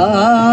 Ah.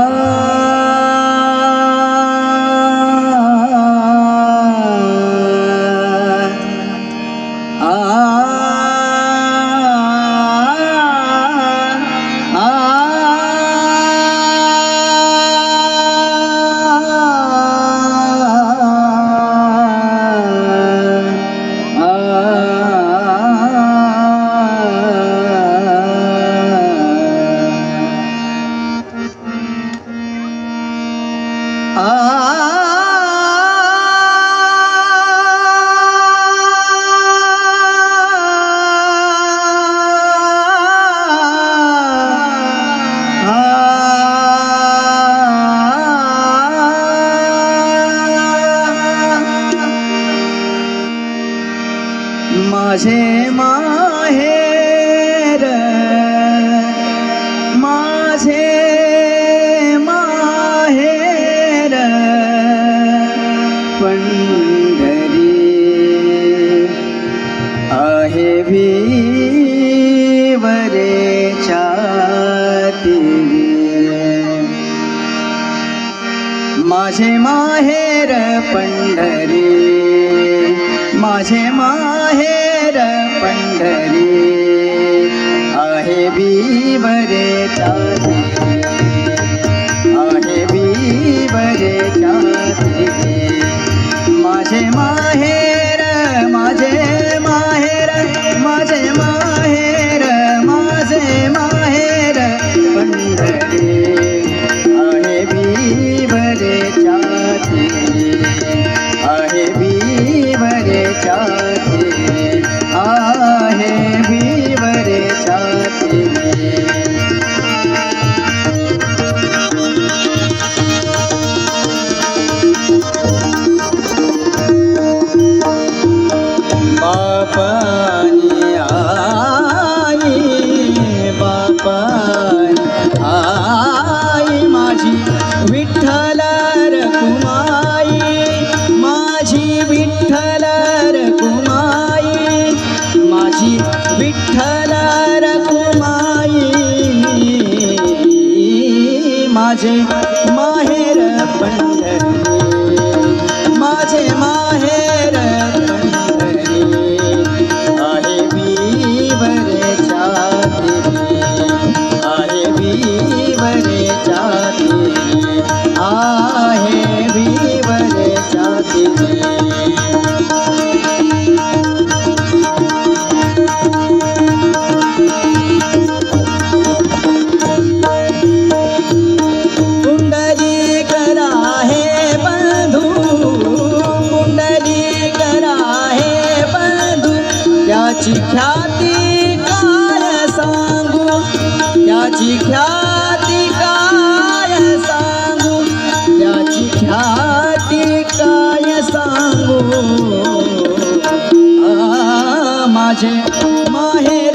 माझे माहेर पंढरी माझे माहेर पंढरी आहे बीवरे चारी विठ्ठल रकुमाई माझे ख्याती काय सांगू त्याची ख्याती काय सांगू त्याची ख्याती काय सांगू. माझे माहेर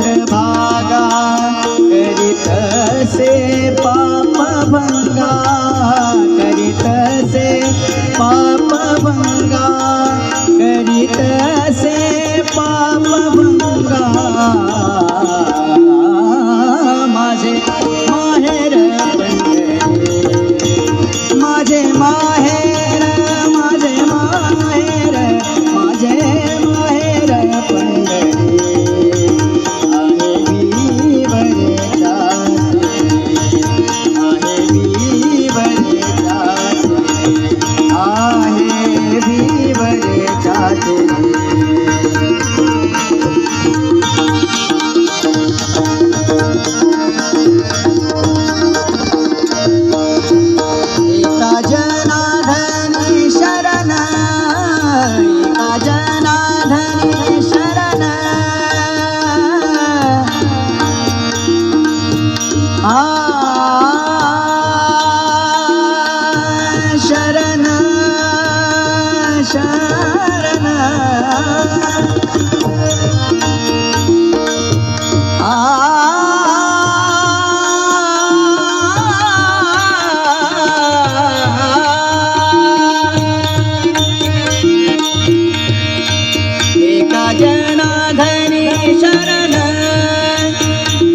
चंद्रमा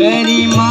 Any more?